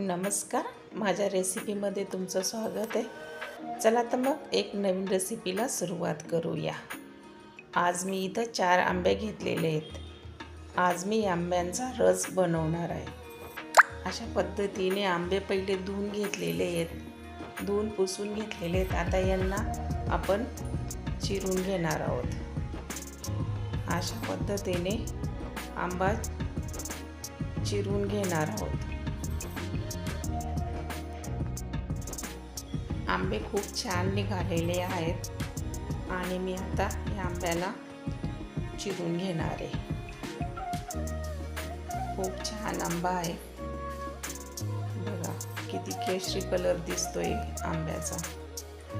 नमस्कार. माझ्या रेसिपीमध्ये तुमचं स्वागत आहे. चला तर मग एक नवीन रेसिपीला सुरुवात करूया. आज मी इथं चार आंबे घेतलेले आहेत. आज मी आंब्यांचा रस बनवणार आहे. अशा पद्धतीने आंबे पहिले धुवून घेतलेले आहेत. धुवून पुसून घेतलेले आहेत. आता यांना आपण चिरून घेणार आहोत. अशा पद्धतीने आंबा चिरून घेणार आहोत. आंबे खूप छान निघालेले आहेत. आणि मी आता या आंब्याला चिरून घेणार आहे. खूप छान आंबा आहे. बघा किती केशरी कलर दिसतोय आंब्याचा.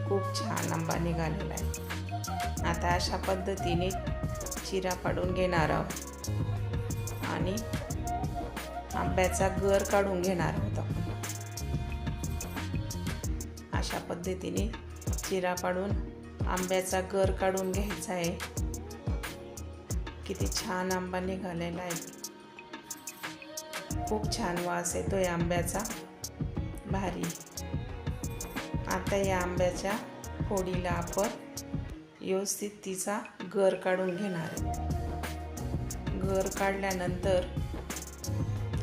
खूप छान आंबा निघालेला आहे. आता अशा पद्धतीने चिरा पाडून घेणार आहोत. आणि आंब्याचा गर काढून घेणार आहोत. अशा पद्धतीने चिरा पाडून आंब्याचा गर काढून घ्यायचा आहे. किती छान आंबा निघालेला आहे. खूप छान वास येतो या आंब्याचा. भारी. आता या आंब्याच्या फोडीला आपण व्यवस्थित तिचा गर काढून घेणार आहे. गर काढल्यानंतर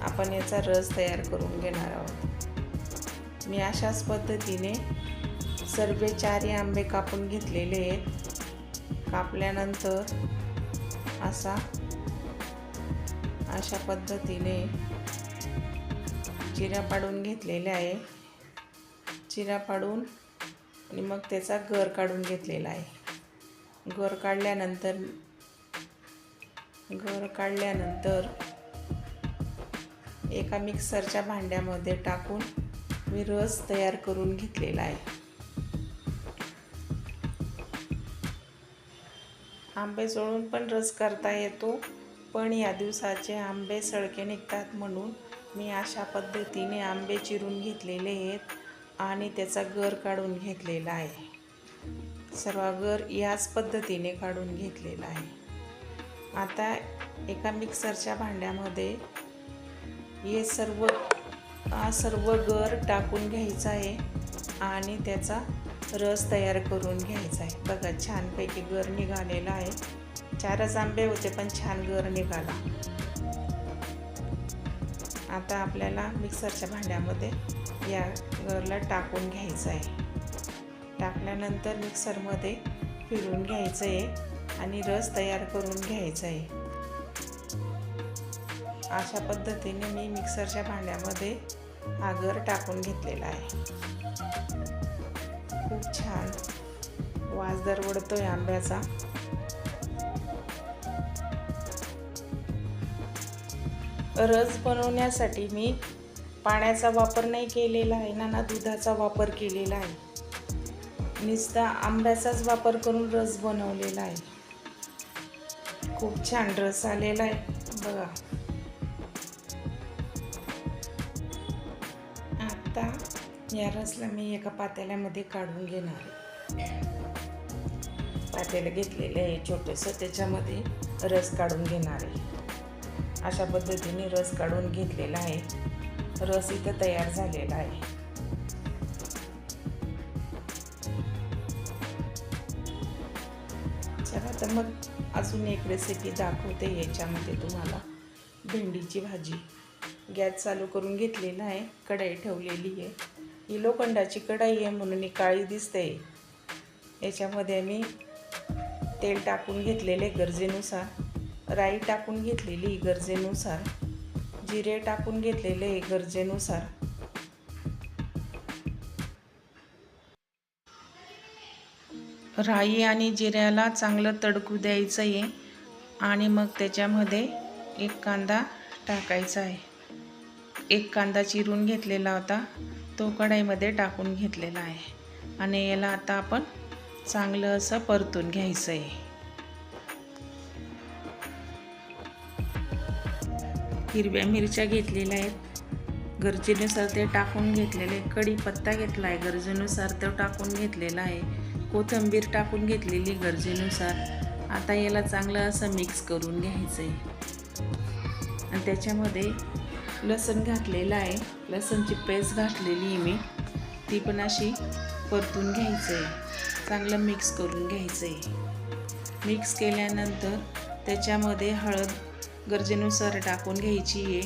आपण याचा रस तयार करून घेणार आहोत. मी अशाच पद्धतीने सर्व चारही आंबे कापून घेतलेले आहेत. कापल्यानंतर असा अशा पद्धतीने चिरा पाडून घेतलेले आहे. चिरा पाडून आणि मग त्याचा गर काढून घेतलेला आहे. गर काढल्यानंतर गर काढल्यानंतर एका मिक्सरच्या भांड्यामध्ये टाकून मी रस तयार करून घेतलेला आहे. आंबे चोळून पण रस करता येतो पण या दिवसाचे आंबे सळके निघतात म्हणून मी अशा पद्धतीने आंबे चिरून घेतलेले आहेत आणि त्याचा गर काढून घेतलेला आहे. सर्व गर याच पद्धतीने काढून घेतलेला आहे. आता एका मिक्सरच्या भांड्यामध्ये हे सर्व हा सर्व गर टाकून घ्यायचा आहे आणि त्याचा रस तयार करून घ्यायचा आहे. बघा छानपैकी गर निघालेला आहे. चारच आंबे होते पण छान गर निघाला. आता आपल्याला मिक्सरच्या भांड्यामध्ये या गरला टाकून घ्यायचं आहे. टाकल्यानंतर मिक्सरमध्ये फिरून घ्यायचं आहे आणि रस तयार करून घ्यायचा आहे. अशा पद्धतीने मी मिक्सरच्या भांड्यामध्ये हा गर टाकून घेतलेला आहे. खूप छान वास दरवडतोय आंब्याचा. रस बनवण्यासाठी मी पाण्याचा वापर नाही केलेला आहे ना ना दुधाचा वापर केलेला आहे. नुसता आंब्याचाच वापर करून रस बनवलेला आहे. खूप छान रस आलेला आहे. बघा. आता या रसला मी एका पातेल्यामध्ये काढून घेणार आहे. पातेलं घेतलेलं आहे छोटंसं त्याच्यामध्ये रस काढून घेणार आहे. अशा पद्धतीने रस काढून घेतलेला आहे. रस इथं तयार झालेला आहे. चला तर मग अजून एक रेसिपी दाखवते याच्यामध्ये तुम्हाला भेंडीची भाजी. गॅस चालू करून घेतलेला आहे कढाई ठेवलेली आहे. ही लोखंडाची कढाई आहे म्हणून ही काळी दिसते याच्यामध्ये मी तेल टाकून घेतलेले गरजेनुसार राई टाकून घेतलेली गरजेनुसार जिरे टाकून घेतलेले गरजेनुसार. राई आणि जिऱ्याला चांगलं तडकू द्यायचं आहे आणि मग त्याच्यामध्ये एक कांदा टाकायचा आहे. एक कांदा चिरून घेतलेला होता. तो कढईमध्ये टाकून घेतलेला आहे. आणि याला आता आपण चांगलं असं परतून घ्यायचं आहे हिरव्या मिरच्या घेतलेल्या आहेत. गरजेनुसार ते टाकून घेतलेले. कढीपत्ता घेतला आहे. गरजेनुसार तो टाकून घेतलेला आहे. कोथिंबीर टाकून घेतलेली गरजेनुसार. आता याला चांगलं असं मिक्स करून घ्यायचं आहे आणि त्याच्यामध्ये लसण घातलेलं आहे. लसणची पेस्ट घातलेली आहे मी. ती पण अशी परतून घ्यायचं आहे चांगलं मिक्स करून घ्यायचं आहे मिक्स केल्यानंतर त्याच्यामध्ये हळद गरजेनुसार टाकून घ्यायची आहे.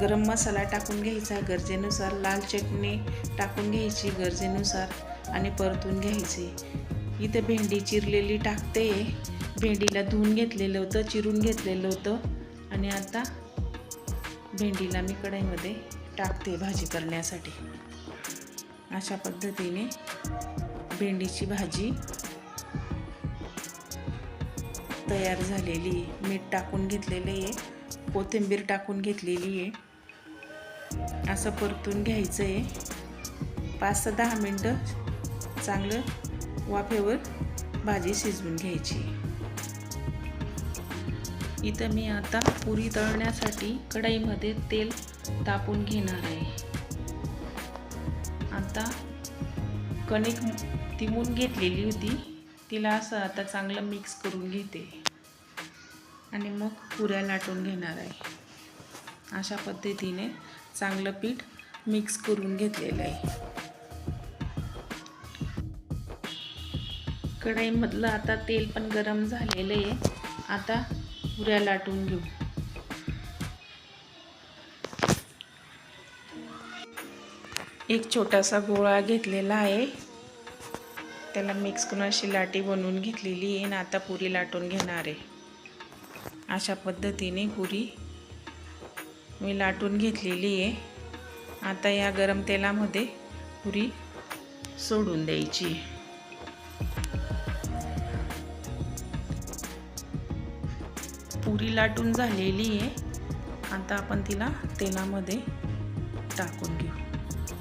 गरम मसाला टाकून घ्यायचा गरजेनुसार लाल चटणी टाकून घ्यायची गरजेनुसार आणि परतून घ्यायची. इथे भेंडी चिरलेली टाकते. भेंडीला धुवून घेतलेलं होतं चिरून घेतलेलं होतं. आणि आता भेंडीला मी कढईमध्ये टाकते भाजी करण्यासाठी. अशा पद्धतीने भेंडीची भाजी तयार झालेली आहे. मीठ टाकून घेतलेलं आहे. कोथिंबीर टाकून घेतलेली आहे. असं परतून घ्यायचं आहे. पाच ते दहा मिनटं चांगलं वाफेवर भाजी शिजवून घ्यायची. इथं मी आता पुरी तळण्यासाठी कढईमध्ये तेल तापून घेणार आहे. आता कणिक तिमून घेतलेली होती. तिला असं आता चांगलं मिक्स करून घेते. आणि मग पुऱ्या लाटून घेणार आहे. अशा पद्धतीने चांगलं पीठ मिक्स करून घेतलेलं आहे. कढईमधलं आता तेल पण गरम झालेलं आहे. आता पुऱ्या लाटून घेऊ. एक छोटासा गोळा घेतलेला आहे. त्याला मिक्स करून अशी लाटी बनवून घेतलेली आहे आणि आता पुरी लाटून घेणार आहे. अशा पद्धतीने पुरी मी लाटून घेतलेली आहे. आता या गरम तेलामध्ये पुरी सोडून द्यायची पुरी लाटून झालेली आहे. आता आपण तिला तेलामध्ये टाकून घेऊ.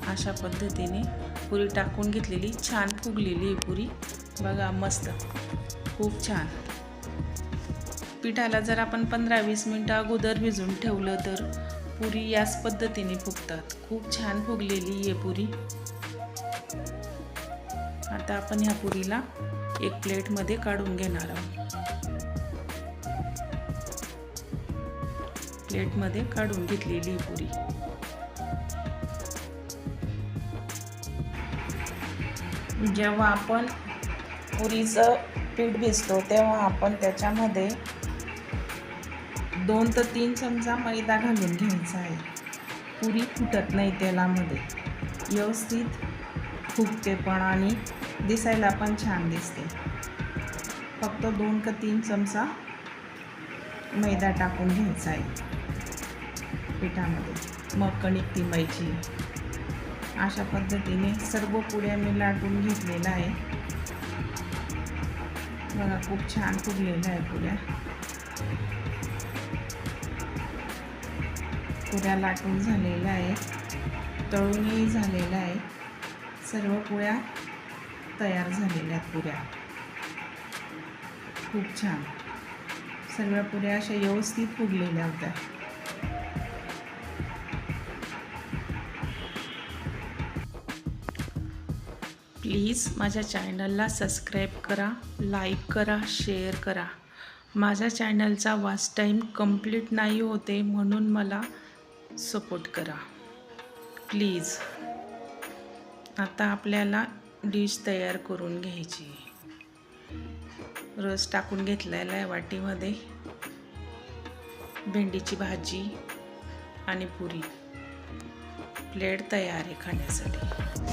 अशा पद्धतीने पुरी टाकून घेतलेली छान फुगलेली आहे पुरी. बघा मस्त. खूप छान. पिठाला जर आपण पंधरा वीस मिनटं अगोदर भिजून ठेवलं तर पुरी याच पद्धतीने फुगतात. खूप छान फुगलेली आहे पुरी. आता आपण ह्या पुरीला एक प्लेटमध्ये काढून घेणार आहोत. प्लेटमध्ये काढून घेतलेली पुरी. जेव्हा आपण पुरीचं पीठ भिजतो तेव्हा आपण त्याच्यामध्ये दोन ते तीन चमचा मैदा घालून घ्यायचा आहे. पुरी फुटत नाही तेलामध्ये. व्यवस्थित फुगते पण आणि दिसायला पण छान दिसते. फक्त दोन का तीन चमचा मैदा टाकून घ्यायचा आहे. पिठामध्ये. मग कणिक तिंबायची अशा पद्धतीने सर्व पुड्या मी लाटून घेतलेल्या आहे. बघा खूप छान फुगलेल्या आहे पुऱ्या पुऱ्या लाटून झालेल्या आहे तळूनही झालेल्या आहे सर्व पुळ्या तयार झालेल्या आहेत पुऱ्या खूप छान. सर्व पुऱ्या अशा व्यवस्थित फुगलेल्या होत्या. प्लीज माझ्या चॅनलला सबस्क्राईब करा लाईक करा शेअर करा. माझ्या चॅनलचा वॉच टाईम कंप्लीट नाही होते म्हणून मला सपोर्ट करा. प्लीज. आता आपल्याला डिश तयार करून घ्यायची. रस टाकून घेतलेला आहे वाटीमध्ये. भेंडीची भाजी आणि पुरी. प्लेट तयार आहे खाण्यासाठी.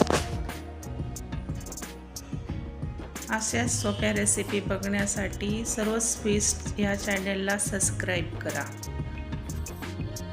अशाच सोप्या रेसिपी बघण्यासाठी सर्व स्वीट्स या चॅनलला सबस्क्राईब करा.